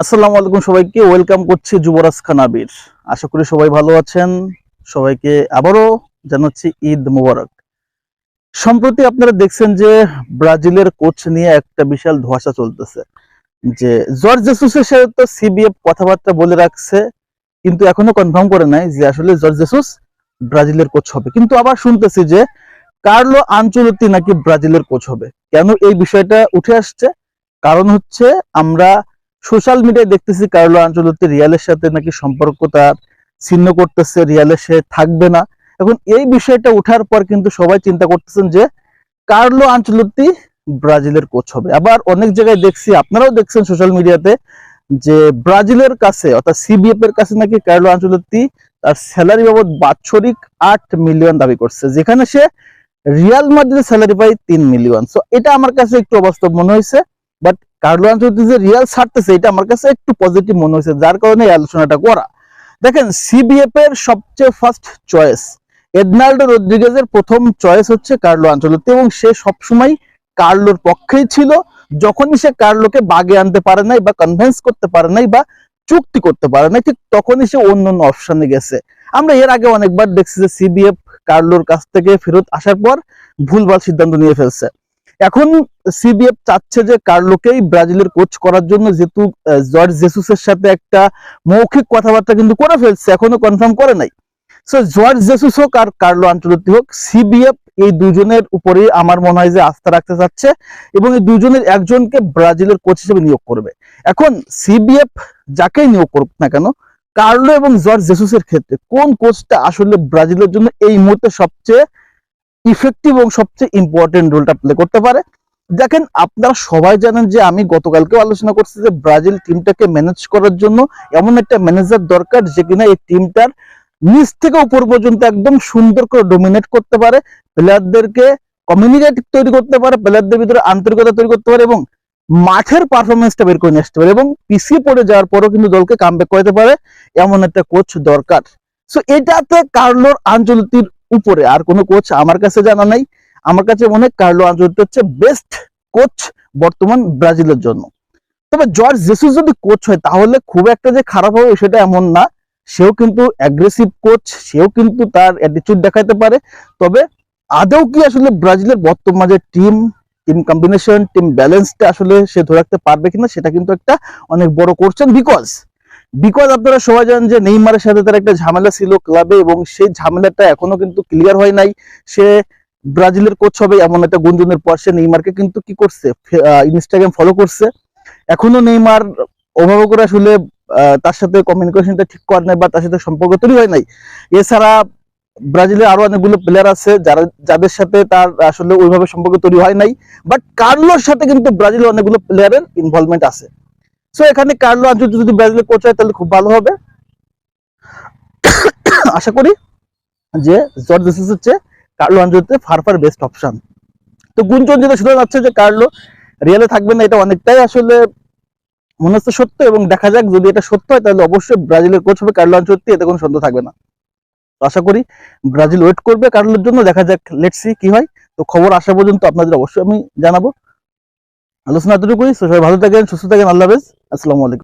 আসসালামু আলাইকুম সবাইকে, ওয়েলকাম করছি যুবরাজ খান আবির। আশা করি সবাই ভালো আছেন। সবাইকে আবারও জানাচ্ছি ঈদ মুবারক। সম্প্রতি আপনারা দেখছেন যে ব্রাজিলের কোচ নিয়ে একটা বিশাল ধোঁয়াশা চলতেছে। যে জর্জ জেসুসের সাথে তো সিবিএফ কথাবার্তা বলে রাখছে, কিন্তু এখনও কনফার্ম করে নাই যে আসলে জর্জ জেসুস ব্রাজিলের কোচ হবে। কিন্তু আবার শুনতেছি যে কার্লো আঞ্চলতি নাকি ব্রাজিলের কোচ হবে। কেন এই বিষয়টা উঠে আসছে? কারণ হচ্ছে আমরা সোশ্যাল মিডিয়ায় দেখতেছি কার্লো আঞ্চলতি রিয়ালের সাথে নাকি সম্পর্ক তার ছিন্ন করতেছে, রিয়ালে সে থাকবে না। এখন এই বিষয়টা ওঠার পর কিন্তু সবাই চিন্তা করতেছেন যে কার্লো আঞ্চলতি ব্রাজিলের কোচ হবে। আবার অনেক জায়গায় দেখছি, আপনারাও দেখছেন সোশ্যাল মিডিয়াতে যে ব্রাজিলের কাছে অর্থাৎ সিবিএফ এর কাছে নাকি কার্লো আঞ্চলতি তার স্যালারি বাবদ বাৎসরিক আট মিলিয়ন দাবি করছে, যেখানে সে রিয়াল মাদ্রিদের স্যালারি পায় তিন মিলিয়ন সো এটা আমার কাছে একটু অবাস্তব মনে হয়েছে। বাট কার্লো আঞ্চলতি যে রিয়াল ছাড়তেছে, এটা আমার কাছে একটু পজিটিভ মনে হয়েছে, যার কারণে এই আলোচনাটা করা। দেখেন সিবিএফ এর সবচেয়ে ফার্স্ট চয়েস এডনাল্ডো রদ্রিগেজের প্রথম চয়েস হচ্ছে কার্লো আঞ্চলতি এবং সে সবসময় কার্লোর পক্ষেই ছিল। যখনই সে কার্লোকে বাগে আনতে পারে নাই বা কনভিন্স করতে পারে নাই বা চুক্তি করতে পারে নাই, ঠিক তখনই সে অন্য অন্য অপশনে গেছে। আমরা এর আগে অনেকবার দেখছি যে সিবিএফ কার্লোর কাছ থেকে ফেরত আসার পর ভুলভাল সিদ্ধান্ত নিয়ে ফেলছে। এখন সিবিএফ চাচ্ছে যে কার্লোকেই ব্রাজিলের কোচ করার জন্য যেহেতু জর্জ জেসুসের সাথে একটা মৌখিক কথাবার্তা কিন্তু করে ফেলছে, এখনও কনফার্ম করে নাই। সো জর্জ জেসুস হোক আর কার্লো আঞ্চলতি হোক সিবিএফ এই দুজনের উপরে আমার মনে হয় যে আস্থা রাখতে চাচ্ছে এবং এই দুজনের একজনকে ব্রাজিলের কোচ হিসেবে নিয়োগ করবে। এখন সিবিএফ যাকেই নিয়োগ করুক না কেন, কার্লো এবং জর্জ জেসুসের ক্ষেত্রে কোন কোচটা আসলে ব্রাজিলের জন্য এই মুহূর্তে সবচেয়ে ইফেক্টিভ এবং সবচেয়ে ইম্পর্টেন্ট রোলটা প্লে করতে পারে। দেখেন, আপনারা সবাই জানেন যে আমি গতকালকেও আলোচনা করছি যে ব্রাজিল টিমটাকে ম্যানেজ করার জন্য এমন একটা ম্যানেজার দরকার যে কিনা এই টিমটার নিচ থেকে উপর পর্যন্ত একদম সুন্দর করে ডোমিনেট করতে পারে প্লেয়ারদেরকে কমিউনিকেট তৈরি করতে পারে প্লেয়ারদের ভিতরে আন্তরিকতা তৈরি করতে পারে এবং মাঠের পারফরমেন্সটা বের করে নিয়ে আসতে পারে এবং পিছিয়ে পড়ে যাওয়ার পরও কিন্তু দলকে কামব্যাক করাতে পারে, এমন একটা কোচ দরকার। সো এটাতে কার্লোর আঞ্চলিতির উপরে, আর কোনো কোচ আমার কাছে জানা নাই। আমার কাছে মনে কার্লো আঞ্চলিক হচ্ছে বেস্ট কোচ বর্তমান ব্রাজিলের জন্য। তবে জর্জ জেসুস যদি কোচ হয়, তাহলে খুব একটা যে খারাপ হবে সেটা এমন না। সেও কিন্তু অ্যাগ্রেসিভ কোচ সেও কিন্তু তার অ্যাটিটিউড দেখাতে পারে। তবে আদৌ কি আসলে ব্রাজিলের বর্তমান যে টিম টিম কম্বিনেশন টিম ব্যালেন্সটা আসলে সে ধরে রাখতে পারবে কিনা, সেটা কিন্তু একটা অনেক বড় কোশ্চেন বিকজ বিকজ আপনারা সবাই জানেন যে নেইমারের সাথে তার একটা ঝামেলা ছিল ক্লাবে এবং সেই ঝামেলাটা এখনও কিন্তু ক্লিয়ার হয় নাই। সে ব্রাজিলের কোচ হবে এমন একটা গুঞ্জনের পর সে নেইমারকে কিন্তু কি করছে? ইনস্টাগ্রাম ফলো করছে। এখনও নেইমার ওভাবে করে আসলে তার সাথে কমিউনিকেশনটা ঠিক করে নাই বা তার সাথে সম্পর্ক তৈরি হয় নাই। এছাড়া ব্রাজিলের আরও অনেকগুলো প্লেয়ার আছে যারা, যাদের সাথে তার আসলে ওইভাবে সম্পর্ক তৈরি হয় নাই। বাট কার্লোর সাথে কিন্তু ব্রাজিলের অনেকগুলো প্লেয়ারের ইনভলভমেন্ট আছে। সো এখানে কার্লো আঞ্চলিক যদি ব্রাজিলের কোচ হয়, তাহলে খুব ভালো হবে। আশা করি যে জর্জ জেসুস হচ্ছে কার্লো আঞ্চলিকতে ফার ফার বেস্ট অপশন তো গুঞ্জন যেটা শোনা যাচ্ছে যে কার্লো রিয়ালে থাকবে না, এটা অনেকটাই আসলে মনে হচ্ছে সত্য এবং দেখা যাক যদি এটা সত্য হয়, তাহলে অবশ্যই ব্রাজিলের কোচ হবে কার্লো আঞ্চলিক এতে কোনো সন্দেহ থাকবে না। তো আশা করি ব্রাজিল ওয়েট করবে কার্লোর জন্য, দেখা যাক লেটসি কি হয়। তো খবর আসা পর্যন্ত আপনাদের অবশ্যই আমি জানাব। আলোচনা এতটুকুই, সবাই ভালো থাকেন, সুস্থ থাকেন, আল্লাহ হাফেজ। আসসালামু আলাইকুম।